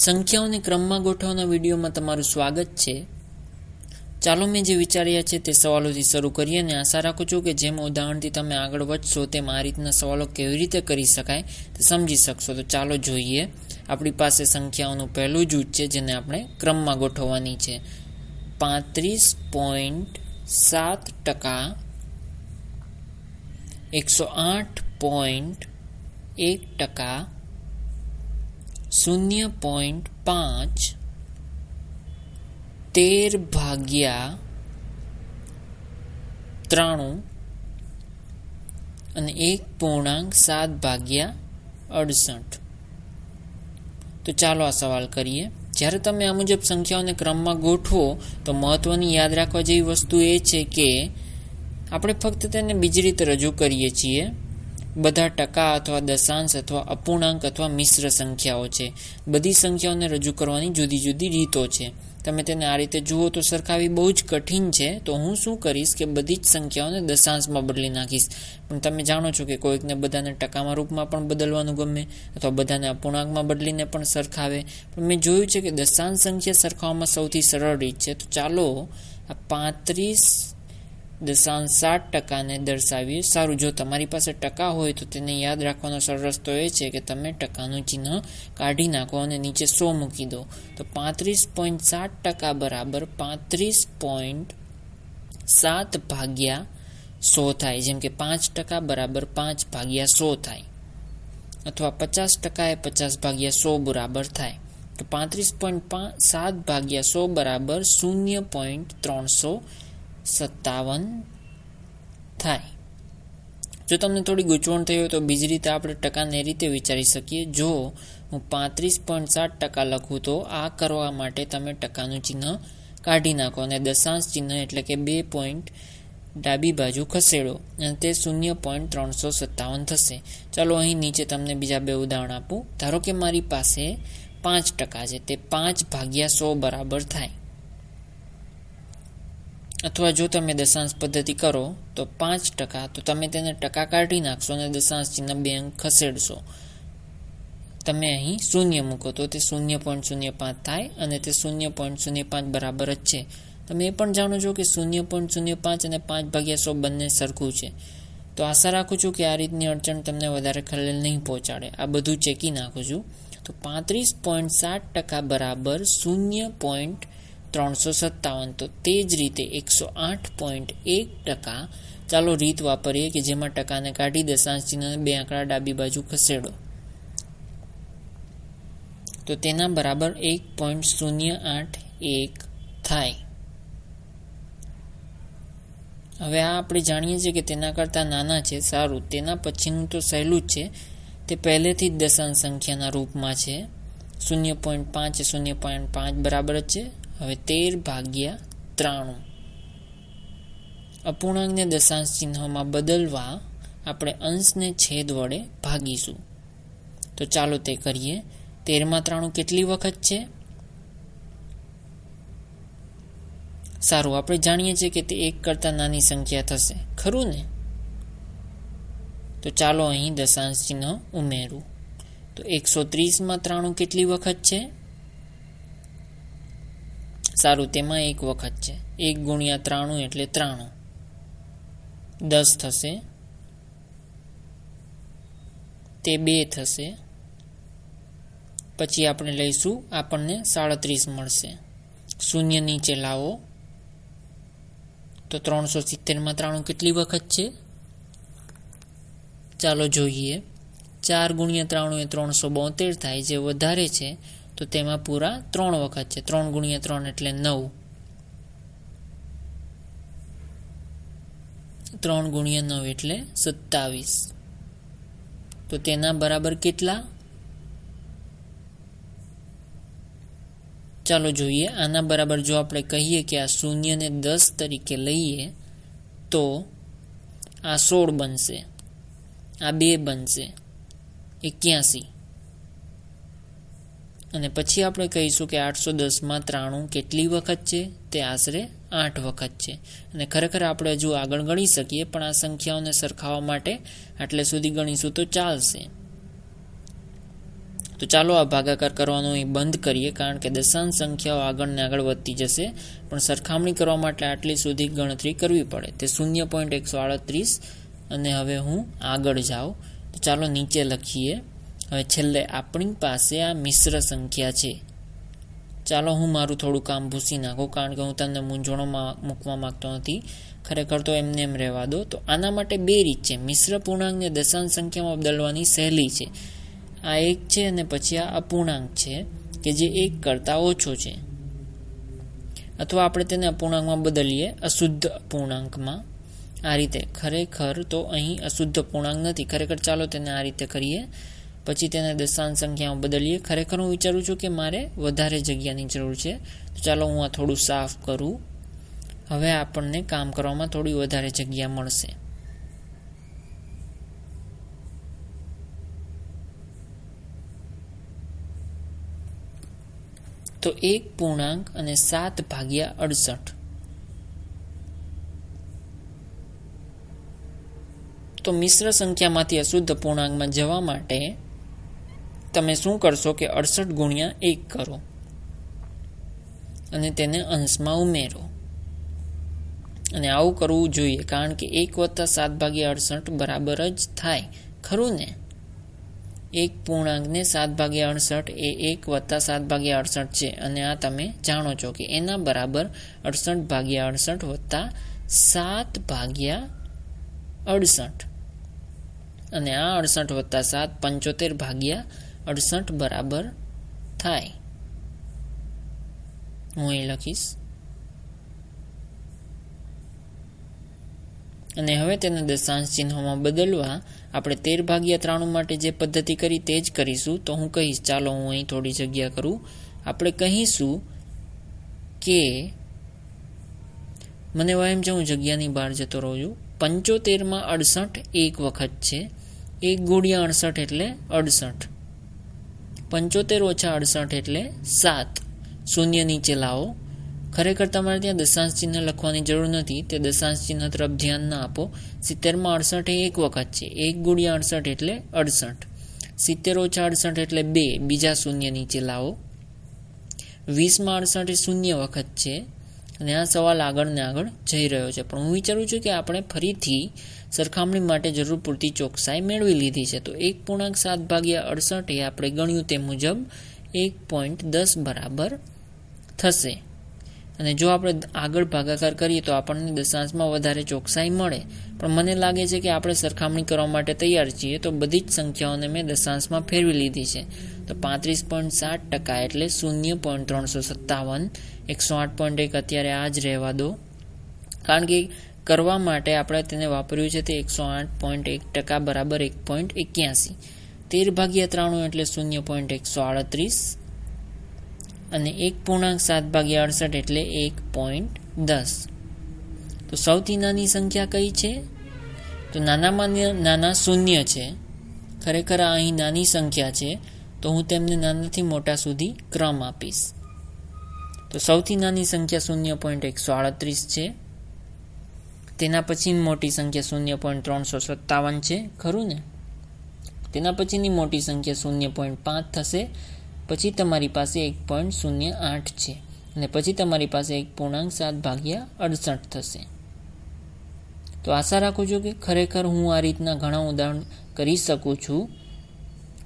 સંખ્યાઓને ક્રમમાં ગોઠવવાના વિડીયોમાં તમારું સ્વાગત છે. ચાલો મેં જે વિચાર્યા છે તે સવાલોથી શરૂ કરીએ અને આશા રાખું છું કે જેમ ઉદાહરણથી તમે આગળ વધશો તેમ આ રીતના સવાલો કેવી રીતે કરી શકાય તે સમજી શકશો. તો ચાલો જોઈએ. આપણી પાસે સંખ્યાઓનું પહેલું જૂથ છે જેને આપણે ક્રમમાં ગોઠવવાની છે. પાંત્રીસ પોઈન્ટ સાત ટકા, એકસો આઠ પોઈન્ટ એક ટકા શૂન્ય પોઈન્ટ પાંચ તેર ભાગ્યા ત્રાણું અને એક પૂર્ણાંક સાત ભાગ્યા અડસઠ તો ચાલો આ સવાલ કરીએ જ્યારે તમે આ મુજબ સંખ્યાઓને ક્રમમાં ગોઠવો તો મહત્વની યાદ રાખવા જેવી વસ્તુ એ છે કે આપણે ફક્ત તેને બીજી રીતે રજૂ કરીએ છીએ બધા ટકા અથવા દશાંશ અથવા અપૂર્ણાંક અથવા મિશ્ર સંખ્યાઓ છે. બધી સંખ્યાઓને રજૂ કરવાની જુદી જુદી રીતો છે. તમે તેને આ રીતે જુઓ તો સરખાવી બહુ જ કઠિન છે. તો હું શું કરીશ કે બધી જ સંખ્યાઓને દશાંશમાં બદલી નાખીશ. પણ તમે જાણો છો કે કોઈકને બધાને ટકામાં રૂપમાં પણ બદલવાનું ગમે અથવા બધાને અપૂર્ણાંકમાં બદલીને પણ સરખાવે. પણ મેં જોયું છે કે દશાંશ સંખ્યા સરખાવવામાં સૌથી સરળ રીત છે. તો ચાલો આ પાંત્રીસ દશાંશ સાત ટકાને દર્શાવીએ સારું, જો તમારી પાસે ટકા હોય તો તેને યાદ રાખવાનો સરળ રસ્તો એ છે કે તમે ટકાનું ચિહ્ન કાઢી નાખો અને નીચે સો મૂકી દો. તો પાંત્રીસ પોઈન્ટ સાત ટકા બરાબર પાંત્રીસ પોઈન્ટ સાત ભાગ્યા સો થાય. જેમ કે પાંચ ટકા બરાબર પાંચ ભાગ્યા સો થાય. અથવા પચાસ ટકા એ પચાસ ભાગ્યા સો બરાબર થાય. તો પાંત્રીસ પોઈન્ટ સાત ભાગ્યા સો બરાબર શૂન્ય પોઈન્ટ ત્રણસો સત્તાવન થાય. જો તમને થોડી ગૂંચવણ થઈ હોય તો બીજી રીતે આપણે ટકાને રીતે વિચારી શકીએ. જો હું પાંત્રીસ પોઈન્ટ સાત ટકા લખું તો આ કરવા માટે તમે ટકાનું ચિહ્ન કાઢી નાખો અને દશાંશ ચિહ્ન એટલે કે બે પોઈન્ટ ડાબી બાજુ ખસેડો અને તે શૂન્ય પોઈન્ટ ત્રણસો સત્તાવન થશે. ચાલો અહીં નીચે તમને બીજા બે ઉદાહરણ આપું. ધારો કે મારી પાસે પાંચ ટકા છે, તે પાંચ ભાગ્યા સો બરાબર થાય. અથવા જો તમે દશાંશ પદ્ધતિ કરો, તો પાંચ ટકા, તો તમે તેને ટકા કાઢી નાખશો અને દશાંશ ચિહ્ન બે અંક ખસેડશો. તમે અહીં શૂન્ય મૂકો, તો તે શૂન્ય પોઈન્ટ શૂન્ય પાંચ થાય અને તે શૂન્ય પોઈન્ટ શૂન્ય પાંચ બરાબર જ છે. તમે એ પણ જાણો છો કે શૂન્ય પોઈન્ટ શૂન્ય પાંચ અને પાંચ ભાગ્યા સો બંને સરખું છે. તો આશા રાખું છું કે આ રીતની અડચણ તમને વધારે ખલેલ નહીં પહોંચાડે. આ બધું ચેકી નાખું છું. તો પાંત્રીસ પોઈન્ટ સાત ટકા બરાબર શૂન્ય પોઈન્ટ ત્રણસો સત્તાવન. તો તે જ રીતે એકસો આઠ પોઈન્ટ એક ટકા ચાલો રીત વાપરીએ કે જેમાં ટકાને કાઢી દશાંશ ચિહ્નને બે આંકડા ડાબી બાજુ ખસેડો. તો તેના બરાબર એક પોઈન્ટ શૂન્ય આઠ એક થાય. હવે આ આપણે જાણીએ છીએ કે તેના કરતાં નાના છે, સારું. તેના પછીનું તો સહેલું જ છે. તે પહેલેથી જ દશાંશ સંખ્યાના રૂપમાં છે. શૂન્ય પોઈન્ટ પાંચ, શૂન્ય પોઈન્ટ પાંચ બરાબર જ છે. હવે તેર ભાગ્યા ત્રાણું. અપૂર્ણાંકને દશાંશ ચિહ્નમાં બદલવા આપણે અંશને છેદ વડે ભાગીશું. તો ચાલો તે કરીએ. તેરમાં ત્રાણું કેટલી વખત છે? સારું, આપણે જાણીએ છીએ કે તે એક કરતાં નાની સંખ્યા થશે. ખરું ને? તો ચાલો અહીં દશાંશ ચિહ્ન ઉમેરું. તો એકસો ત્રીસમાં ત્રાણું કેટલી વખત છે? સારું, તેમાં એક વખત છે. એક ગુણ્યા ત્રાણું એટલે ત્રાણું. દસ થશે. તે બે થશે. પછી આપણે લઈશું, આપણને સાડત્રીસ મળશે. શૂન્ય નીચે લાવો. તો ત્રણસો સિત્તેરમાં ત્રાણું કેટલી વખત છે? ચાલો જોઈએ. ચાર ગુણ્યા ત્રાણું એ ત્રણસો બોતેર થાય, જે વધારે છે તો તેમાં પૂરા ત્રણ વખત છે. ત્રણ ગુણ્યા ત્રણ એટલે નવ. ત્રણ ગુણ્યા નવ એટલે સત્તાવીસ. તો તેના બરાબર કેટલા? ચાલો જોઈએ. આના બરાબર જો આપણે કહીએ કે આ શૂન્યને દસ તરીકે લઈએ, તો આ સોળ બનશે. આ બે બનશે. એક્યાસી. અને પછી આપણે કહીશું કે આઠસો દસમાં ત્રાણું કેટલી વખત છે? તે આશરે આઠ વખત છે. અને ખરેખર આપણે હજુ આગળ ગણી શકીએ, પણ આ સંખ્યાઓને સરખાવવા માટે આટલે સુધી ગણીશું તો ચાલશે. તો ચાલો આ ભાગાકાર કરવાનું અહીં બંધ કરીએ, કારણ કે દશાંશ સંખ્યાઓ આગળ ને આગળ વધતી જશે, પણ સરખામણી કરવા માટે આટલી સુધી ગણતરી કરવી પડે. તે શૂન્ય પોઈન્ટ એકસો આડત્રીસ, અને હવે હું આગળ જાઉં. તો ચાલો નીચે લખીએ. હવે છેલ્લે આપણી પાસે આ મિશ્ર સંખ્યા છે. ચાલો હું મારું થોડું કામ ભૂસી નાખું, કારણ કે હું તમને મૂંઝવણોમાં મૂકવા માંગતો નથી. ખરેખર તો એમને એમ રહેવા દો. તો આના માટે બે રીત છે. મિશ્ર પૂર્ણાંકને દશાંશ સંખ્યામાં બદલવાની સહેલી છે. આ એક છે અને પછી આ અપૂર્ણાંક છે, કે જે એક કરતાં ઓછો છે. અથવા આપણે તેને અપૂર્ણાંકમાં બદલીએ, અશુદ્ધ અપૂર્ણાંકમાં આ રીતે ખરેખર તો અહીં અશુદ્ધ પૂર્ણાંક નથી. ખરેખર ચાલો તેને આ રીતે કરીએ. પછી તેને દશાંશ સંખ્યામાં બદલીએ. ખરેખર હું વિચારું છું કે મારે વધારે જગ્યાની જરૂર છે. તો ચાલો હું આ થોડું સાફ કરું. હવે આપણને કામ કરવામાં થોડી વધારે જગ્યા મળશે. તો એક પૂર્ણાંક અને સાત ભાગ્યા અડસઠ. તો મિશ્ર સંખ્યામાંથી અશુદ્ધ પૂર્ણાંકમાં જવા માટે તમે શું કરશો કે અડસઠ ગુણ્યા એક કરો અને તેને અંશમાં ઉમેરો. અને આવું કરવું જોઈએ કારણ કે એક વત્તા સાત ભાગ્યા અડસઠ બરાબર જ થાય. ખરું ને? એક પૂર્ણાંકને સાત ભાગ્યા અડસઠ એ એક વત્તા સાત ભાગ્યા અડસઠ છે. અને આ તમે જાણો છો કે એના બરાબર અડસઠ ભાગ્યા અડસઠ વત્તા સાત ભાગ્યા અડસઠ. અને આ અડસઠ વત્તા સાત પંચોતેર ભાગ્યા અડસઠ બરાબર થાય. હું અહીં લખીશ. અને હવે તેને દશાંશ ચિહ્નોમાં બદલવા આપણે તેર ભાગ્યા ત્રાણું માટે જે પદ્ધતિ કરી તે જ કરીશું. તો હું કહીશ, ચાલો હું અહીં થોડી જગ્યા કરું. આપણે કહીશું કે મને એમ છે હું જગ્યાની બહાર જતો રહું છું. પંચોતેરમાં અડસઠ એક વખત છે. એક ગુણ્યા અડસઠ એટલે અડસઠ. પંચોતેર ઓછા અડસઠ એટલે સાત. શૂન્ય નીચે લાવો. ખરેખર તમારે ત્યાં દશાંશ ચિહ્ન લખવાની જરૂર નથી. તે દશાંશ ચિહ્ન તરફ ધ્યાન ના આપો. સિત્તેરમાં અડસઠ એ એક વખત છે. એક ગુણ્યા અડસઠ એટલે અડસઠ. સિત્તેર ઓછા અડસઠ એટલે બે. બીજા શૂન્ય નીચે લાવો. વીસમાં અડસઠ એ શૂન્ય વખત છે. અને આ સવાલ આગળ ને આગળ જઈ રહ્યો છે. પણ હું વિચારું છું કે આપણે ફરીથી સરખામણી માટે જરૂર પૂરતી ચોકસાઈ મેળવી લીધી છે. તો એક પૂર્ણાંક સાત ભાગ્યા અડસઠ એ આપણે ગણ્યું તે મુજબ એક પોઈન્ટ દસ બરાબર થશે. અને જો આપણે આગળ ભાગાકાર કરીએ તો આપણને દશાંશમાં વધારે ચોકસાઈ મળે. પણ મને લાગે છે કે આપણે સરખામણી કરવા માટે તૈયાર છીએ તો બધી જ સંખ્યાઓને મેં દશાંશમાં ફેરવી લીધી છે. તો પાંત્રીસ પોઈન્ટ સાત ટકા એટલે શૂન્ય પોઈન્ટ ત્રણસો સત્તાવન. એકસો આઠ પોઈન્ટ એક અત્યારે આ જ રહેવા દો. કારણ કે કરવા માટે આપણે તેને વાપર્યું છે તે એકસો આઠ પોઈન્ટ એક ટકા બરાબર એક પોઈન્ટ એક્યાસી. તેર ભાગ્યા ત્રાણું એટલે શૂન્ય પોઈન્ટ એકસો આડત્રીસ અને એક પૂર્ણાંક સાત ભાગ્યા અડસઠ એટલે એક પોઈન્ટ દસ. તો સૌથી નાની સંખ્યા કઈ છે? તો નાનામાં નાના શૂન્ય છે. ખરેખર આ અહીં નાની સંખ્યા છે. તો હું તેમને નાનાથી મોટા સુધી ક્રમ આપીશ. તો સૌથી નાની સંખ્યા શૂન્ય પોઈન્ટ એકસો આડત્રીસ છે. તેના પછી મોટી સંખ્યા શૂન્ય પોઈન્ટ ત્રણસો સત્તાવન છે. ખરું ને? તેના પછીની મોટી સંખ્યા શૂન્ય પોઈન્ટ પાંચ થશે. પછી તમારી પાસે એક પોઈન્ટ શૂન્ય આઠ છે અને પછી તમારી પાસે એક પૂર્ણાંક સાત ભાગ્યા અડસઠ થશે. તો આશા રાખું છું કે ખરેખર હું આ રીતના ઘણા ઉદાહરણ કરી શકું છું.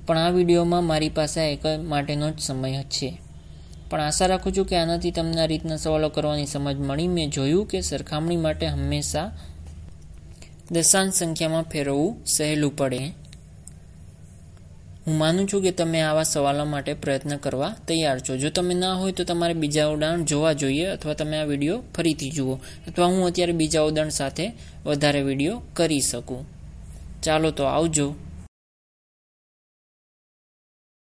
પણ આ વિડીયોમાં મારી પાસે એક માટેનો જ સમય છે. પણ આશા રાખું છું કે આનાથી તમને આ રીતના સવાલો કરવાની સમજ મળી. મેં જોયું કે સરખામણી માટે હંમેશા દશાંશ સંખ્યામાં ફેરવવું સહેલું પડે. હું માનું છું કે તમે આવા સવાલો માટે પ્રયત્ન કરવા તૈયાર છો. જો તમે ના હોય તો તમારે બીજા ઉદાહરણ જોવા જોઈએ અથવા તમે આ વીડિયો ફરીથી જુઓ અથવા હું અત્યારે બીજા ઉદાહરણ સાથે વધારે વીડિયો કરી શકું. ચાલો તો આવજો.